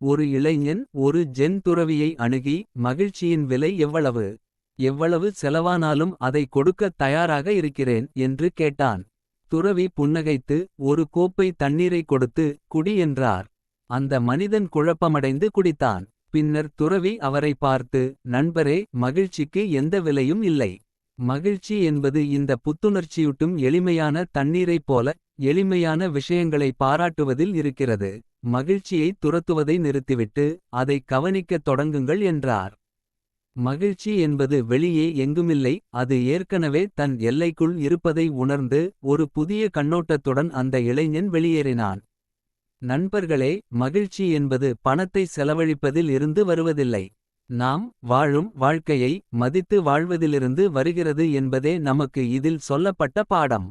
ஒரு இளைஞன் ஒரு ஜென் துறவியை அணுகி மகிழ்ச்சியின் விலை எவ்வளவு. எவ்வளவு செலவானாலும் அதை கொடுக்க தயாராக இருக்கிறேன் என்று கேட்டான். துறவி புன்னகைத்து ஒரு கோப்பை தண்ணீரை கொடுத்து குடி என்றார். அந்த மனிதன் குழப்பமடைந்து குடித்தான். பின்னர் துறவி அவரை பார்த்து நண்பரே மகிழ்ச்சிக்கு எந்த விலையும் இல்லை. மகிழ்ச்சி என்பது இந்த புத்துணர்ச்சியூட்டும் எளிமையான தண்ணீரைப் போல. எளிமையான விஷயங்களை பாராட்டுவதில் இருக்கிறது. மகிழ்ச்சியை துரத்துவதை நிறுத்திவிட்டு அதை கவனிக்கத் தொடங்குங்கள் என்றார். மகிழ்ச்சி என்பது வெளியே எங்குமில்லை அது ஏற்கனவே தன் எல்லைக்குள் இருப்பதை உணர்ந்து. ஒரு புதிய கண்ணோட்டத்துடன் அந்த இளைஞன் வெளியேறினான். நண்பர்களே மகிழ்ச்சி என்பது பணத்தை செலவழிப்பதில் இருந்து வருவதில்லை. நாம் வாழும் வாழ்க்கையை மதித்து வாழ்வதிலிருந்து வருகிறது என்பதே நமக்கு இதில் சொல்லப்பட்ட பாடம்.